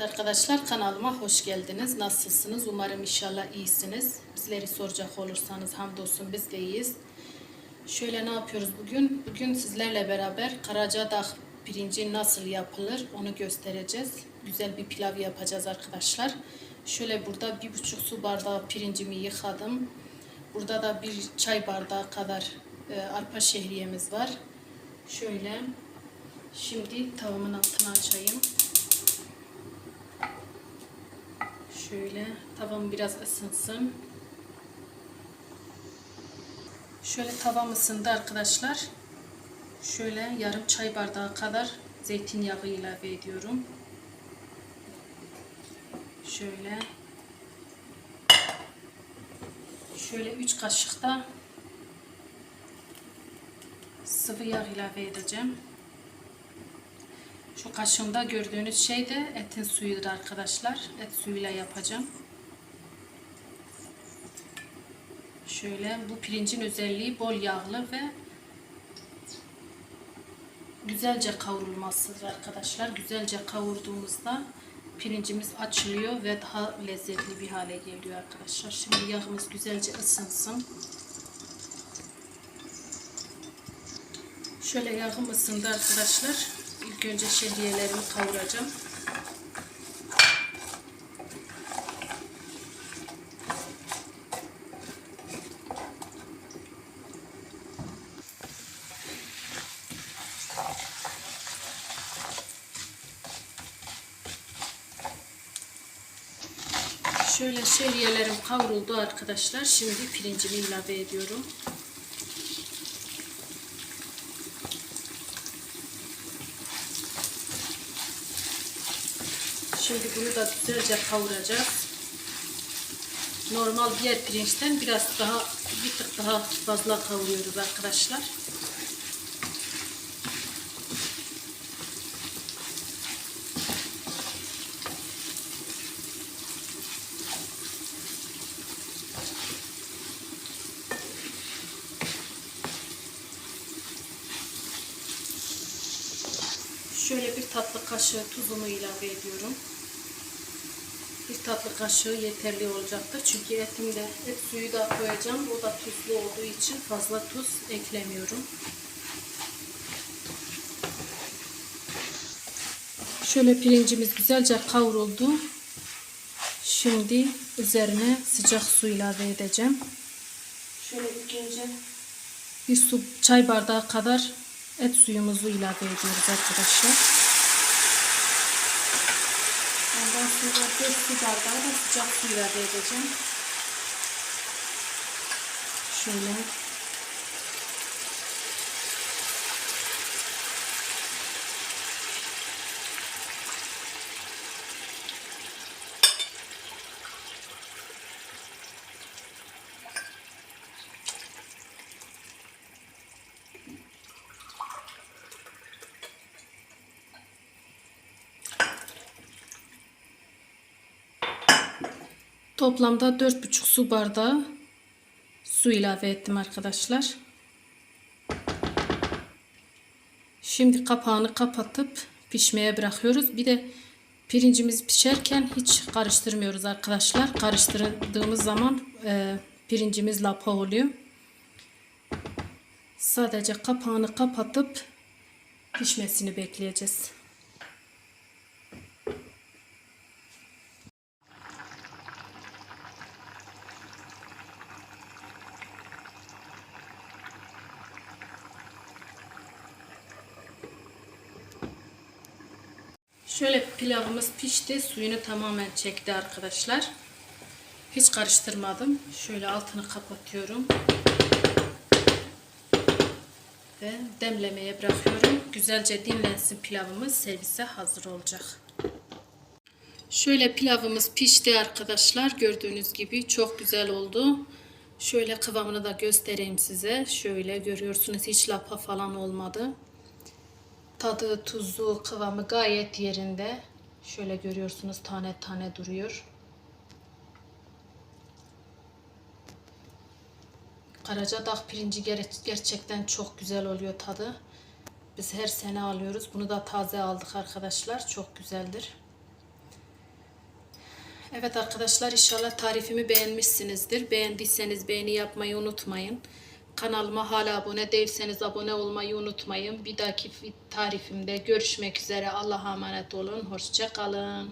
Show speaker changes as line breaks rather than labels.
Evet arkadaşlar kanalıma hoş geldiniz. Nasılsınız? Umarım inşallah iyisiniz. Bizleri soracak olursanız hamdolsun biz de iyiyiz. Şöyle ne yapıyoruz bugün? Bugün sizlerle beraber Karacadağ pirinci nasıl yapılır onu göstereceğiz. Güzel bir pilav yapacağız arkadaşlar. Şöyle burada bir buçuk su bardağı pirincimi yıkadım. Burada da bir çay bardağı kadar e, arpa şehriyemiz var. Şöyle şimdi tavamın altını açayım. Şöyle tavam biraz ısınsın. Şöyle tavam ısındı arkadaşlar. Şöyle yarım çay bardağı kadar zeytinyağı ilave ediyorum. Şöyle şöyle 3 kaşık da sıvı yağ ilave edeceğim. Şu kaşığımda gördüğünüz şey de etin suyudur arkadaşlar. Et suyuyla yapacağım. Şöyle bu pirincin özelliği bol yağlı ve güzelce kavrulmasıdır arkadaşlar. Güzelce kavurduğumuzda pirincimiz açılıyor ve daha lezzetli bir hale geliyor arkadaşlar. Şimdi yağımız güzelce ısınsın. Şöyle yağım ısındı arkadaşlar. İlk önce şehriyelerimi kavuracağım. Şöyle şehriyelerim kavruldu arkadaşlar. Şimdi pirincimi ilave ediyorum. Şimdi bunu da güzelce kavuracağız. Normal diğer pirinçten biraz daha bir tık daha fazla kavuruyoruz arkadaşlar. Şöyle bir tatlı kaşığı tuzumu ilave ediyorum. Bir tatlı kaşığı yeterli olacaktır. Çünkü etimde et suyu da koyacağım. O da tuzlu olduğu için fazla tuz eklemiyorum. Şöyle pirincimiz güzelce kavruldu. Şimdi üzerine sıcak su ilave edeceğim. Şöyle ilk önce bir su çay bardağı kadar et suyumuzu ilave ediyoruz arkadaşlar. Ondan sonra 4 su bardağı da sıcak su ilave edeceğim. Şöyle. Toplamda 4,5 su bardağı su ilave ettim arkadaşlar. Şimdi kapağını kapatıp pişmeye bırakıyoruz. Bir de pirincimiz pişerken hiç karıştırmıyoruz arkadaşlar. Karıştırdığımız zaman e, pirincimiz lapa oluyor. Sadece kapağını kapatıp pişmesini bekleyeceğiz. Şöyle pilavımız pişti. Suyunu tamamen çekti arkadaşlar. Hiç karıştırmadım. Şöyle altını kapatıyorum. Ve demlemeye bırakıyorum. Güzelce dinlensin pilavımız. Servise hazır olacak. Şöyle pilavımız pişti arkadaşlar. Gördüğünüz gibi çok güzel oldu. Şöyle kıvamını da göstereyim size. Şöyle görüyorsunuz hiç lapa falan olmadı. Tadı, tuzu, kıvamı gayet yerinde. Şöyle görüyorsunuz tane tane duruyor. Karacadağ pirinci ger- gerçekten çok güzel oluyor tadı. Biz her sene alıyoruz. Bunu da taze aldık arkadaşlar. Çok güzeldir. Evet arkadaşlar inşallah tarifimi beğenmişsinizdir. Beğendiyseniz beğeni yapmayı unutmayın. Kanalıma hala abone değilseniz abone olmayı unutmayın. Bir dahaki tarifimde görüşmek üzere. Allah'a emanet olun. Hoşça kalın.